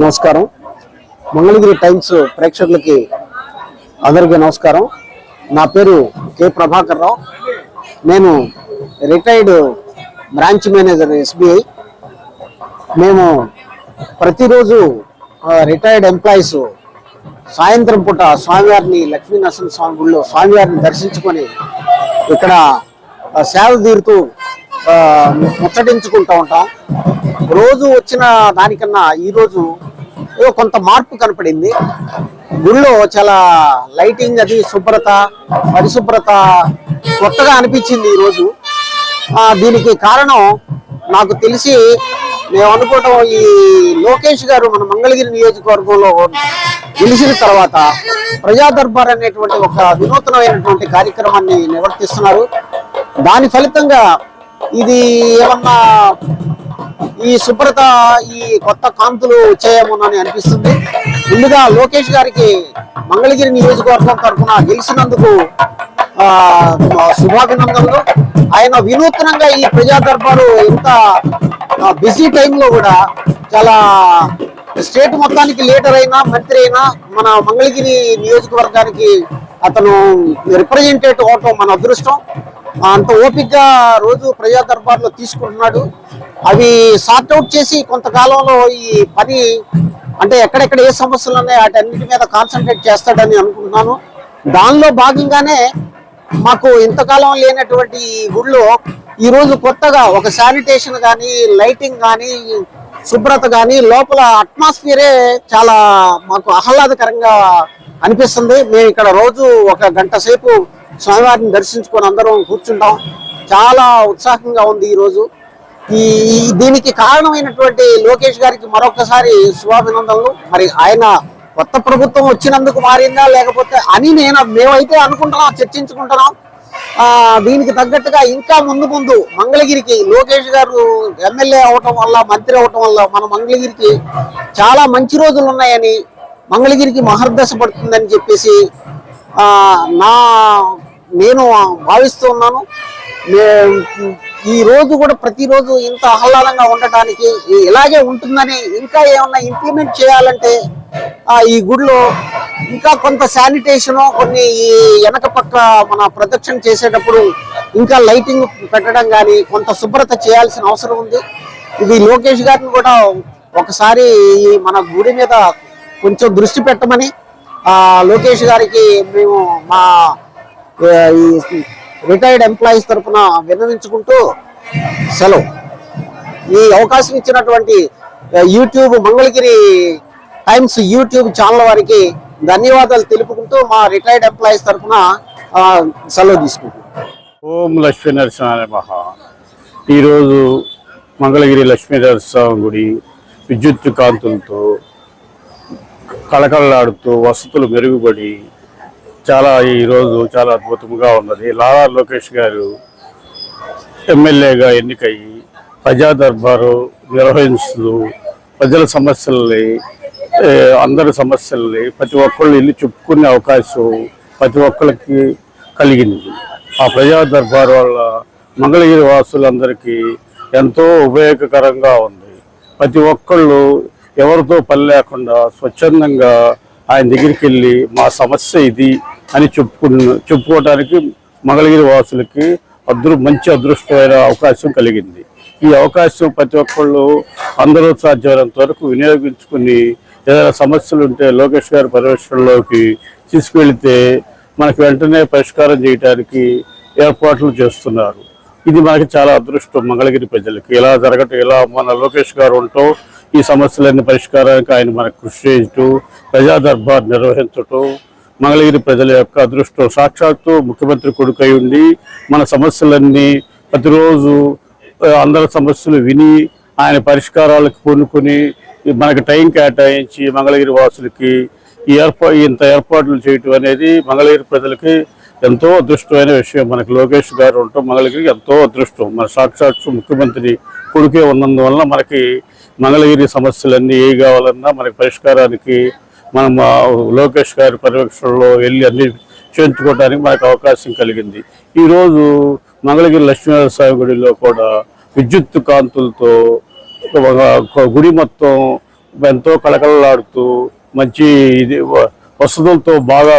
నమస్కారం. మంగళగిరి టైమ్స్ ప్రేక్షకులకి అందరికీ నమస్కారం. నా పేరు కె ప్రభాకర్ రావు. నేను రిటైర్డ్ బ్రాంచ్ మేనేజర్ ఎస్బీఐ. మేము ప్రతిరోజు రిటైర్డ్ ఎంప్లాయీస్ సాయంత్రం పూట స్వామివారిని లక్ష్మీనరసింహ స్వామి గుడిలో స్వామివారిని దర్శించుకొని ఇక్కడ సేవ తీరుతూ ముచ్చటించుకుంటూ ఉంటాం. రోజు వచ్చిన దానికన్నా ఈరోజు కొంత మార్పు కనపడింది. గుడిలో చాలా లైటింగ్ అది శుభ్రత పరిశుభ్రత కొత్తగా అనిపించింది ఈరోజు దీనికి కారణం నాకు తెలిసి మేము అనుకోవటం ఈ లోకేష్ గారు మన మంగళగిరి నియోజకవర్గంలో గెలిచిన తర్వాత ప్రజా దర్బార్ అనేటువంటి ఒక వినూతనమైనటువంటి కార్యక్రమాన్ని నిర్వర్తిస్తున్నారు. దాని ఫలితంగా ఇది ఏమన్నా ఈ శుభ్రత ఈ కొత్త కాంతులు వచ్చాయేమోనని అనిపిస్తుంది. ముందుగా లోకేష్ గారికి మంగళగిరి నియోజకవర్గం తరఫున గెలిచినందుకు శుభాభినందనలు. ఆయన వినూత్నంగా ఈ ప్రజా దర్బారు ఇంత బిజీ టైంలో కూడా చాలా స్టేట్ మొత్తానికి లీడర్ అయినా మంత్రి అయినా మన మంగళగిరి నియోజకవర్గానికి అతను రిప్రజెంటేటివ్ అవటం మన అదృష్టం. అంత ఓపికగా రోజు ప్రజా దర్బార్లో తీసుకుంటున్నాడు. అవి సార్ట్అవుట్ చేసి కొంతకాలంలో ఈ పని అంటే ఎక్కడెక్కడ ఏ సమస్యలు ఉన్నాయి వాటన్నిటి మీద కాన్సన్ట్రేట్ చేస్తాడని అనుకుంటున్నాను. దానిలో భాగంగానే మాకు ఇంతకాలం లేనటువంటి ఈ గుడిలో కొత్తగా ఒక శానిటేషన్ కానీ లైటింగ్ కానీ శుభ్రత కానీ లోపల అట్మాస్ఫియరే చాలా మాకు ఆహ్లాదకరంగా అనిపిస్తుంది. మేము ఇక్కడ రోజు ఒక గంట సేపు స్వామివారిని దర్శించుకొని అందరం కూర్చుంటాం. చాలా ఉత్సాహంగా ఉంది ఈరోజు ఈ దీనికి కారణమైనటువంటి లోకేష్ గారికి మరొకసారి శుభాభినందనలు. మరి ఆయన కొత్త ప్రభుత్వం వచ్చినందుకు మారిందా లేకపోతే అని నేను మేమైతే అనుకుంటున్నాం చర్చించుకుంటున్నాం. దీనికి తగ్గట్టుగా ఇంకా ముందు ముందు మంగళగిరికి లోకేష్ గారు ఎమ్మెల్యే అవటం వల్ల మంత్రి అవటం వల్ల మన మంగళగిరికి చాలా మంచి రోజులు ఉన్నాయని మంగళగిరికి మహర్దశ పడుతుందని చెప్పేసి నా నేను భావిస్తూ ఉన్నాను. ఈ రోజు కూడా ప్రతిరోజు ఇంత ఆహ్లాదంగా ఉండటానికి ఇలాగే ఉంటుందని ఇంకా ఏమన్నా ఇంప్లిమెంట్ చేయాలంటే ఈ గుడిలో ఇంకా కొంత శానిటేషన్ కొన్ని ఈ వెనక పక్క మన ప్రదక్షిణ చేసేటప్పుడు ఇంకా లైటింగ్ పెట్టడం కానీ కొంత శుభ్రత చేయాల్సిన అవసరం ఉంది. ఇది లోకేష్ గారిని కూడా ఒకసారి మన గుడి మీద కొంచెం దృష్టి పెట్టమని లోకేష్ గారికి మేము మా ఈ రిటైర్డ్ ఎంప్లాయీస్ తరఫున విన్నవించుకుంటూ సెలవు. ఈ అవకాశం ఇచ్చినటువంటి YouTube Mangalagiri Times YouTube channel వారికి ధన్యవాదాలు తెలుపుకుంటూ మా రిటైర్డ్ ఎంప్లాయీస్ తరఫున సెలవు తీసుకుంటాం ఓం లక్ష్మీ నరసింహాయ మహా. ఈరోజు మంగళగిరి లక్ష్మీ నరసింహ గుడి విద్యుత్ కాంతులతో కళకళలాడుతూ వసతులు మెరుగుపడి చాలా ఈరోజు చాలా అద్భుతంగా ఉన్నది. లాలా లోకేష్ గారు ఎమ్మెల్యేగా ఎన్నికయ్యి ప్రజా దర్బారు నిర్వహిస్తూ ప్రజల సమస్యల్ని అందరి సమస్యల్ని ప్రతి ఒక్కళ్ళు ఇల్లు చెప్పుకునే అవకాశం ప్రతి ఒక్కరికి కలిగింది. ఆ ప్రజా దర్బార్ వల్ల మంగళగిరి వాసులందరికీ ఎంతో ఉపయోగకరంగా ఉంది. ప్రతి ఒక్కళ్ళు ఎవరితో పని లేకుండా స్వచ్ఛందంగా ఆయన దగ్గరికి వెళ్ళి మా సమస్య ఇది అని చెప్పుకున్న చెప్పుకోవడానికి మంగళగిరి వాసులకి అదృ మంచి అదృష్టమైన అవకాశం కలిగింది. ఈ అవకాశం ప్రతి ఒక్కళ్ళు అందరూ సాధ్యమైనంత వరకు వినియోగించుకుని ఏదైనా సమస్యలు ఉంటే లోకేష్ గారి పర్యవేక్షణలోకి తీసుకువెళితే మనకు వెంటనే పరిష్కారం చేయడానికి ఏర్పాట్లు చేస్తున్నారు. ఇది మనకి చాలా అదృష్టం మంగళగిరి ప్రజలకి. ఇలా జరగటం ఇలా మన లోకేష్ గారు ఉంటాం ఈ సమస్యలన్నీ పరిష్కారానికి ఆయన మనకు కృషి చేయటం ప్రజా దర్బార్ నిర్వహించటం మంగళగిరి ప్రజల యొక్క అదృష్టం సాక్షాత్తు ముఖ్యమంత్రి కొడుకై ఉండి మన సమస్యలన్నీ ప్రతిరోజు అందరి సమస్యలు విని ఆయన పరిష్కారాలకు పూనుకొని మనకి టైం కేటాయించి మంగళగిరి వాసులకి ఈ ఏర్పా ఇంత ఏర్పాట్లు చేయటం అనేది మంగళగిరి ప్రజలకి ఎంతో అదృష్టమైన విషయం. మనకి లోకేష్ గారు ఉండటం మంగళగిరికి ఎంతో అదృష్టం. మన సాక్షాత్తు ముఖ్యమంత్రి కొడుకే ఉన్నందువల్ల మనకి మంగళగిరి సమస్యలన్నీ ఏ కావాలన్నా మనకి పరిష్కారానికి మనం లోకేష్ గారి పర్యవేక్షణలో వెళ్ళి అన్ని చేయించుకోవడానికి మనకు అవకాశం కలిగింది. ఈరోజు మంగళగిరి లక్ష్మీనారాయణ స్వామి గుడిలో కూడా విద్యుత్ కాంతులతో గుడి మొత్తం ఎంతో కళకళలాడుతూ మంచి ఇది వసతులతో బాగా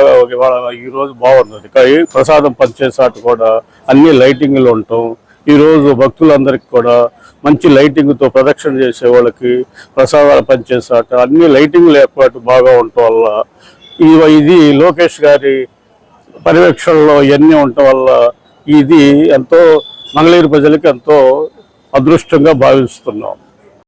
ఈరోజు బాగున్నది కానీ ప్రసాదం పంచేసాటు కూడా అన్ని లైటింగ్లు ఉండటం. ఈరోజు భక్తులందరికీ కూడా మంచి లైటింగ్తో ప్రదక్షిణ చేసే వాళ్ళకి ప్రసాదాలు పంచేసాట అన్ని లైటింగ్లు ఏర్పాటు బాగా ఉండటం వల్ల ఈ- ఇది లోకేష్ గారి పర్యవేక్షణలో ఇవన్నీ ఉండటం వల్ల ఇది ఎంతో మంగళగిరి ప్రజలకు ఎంతో అదృష్టంగా భావిస్తున్నాం.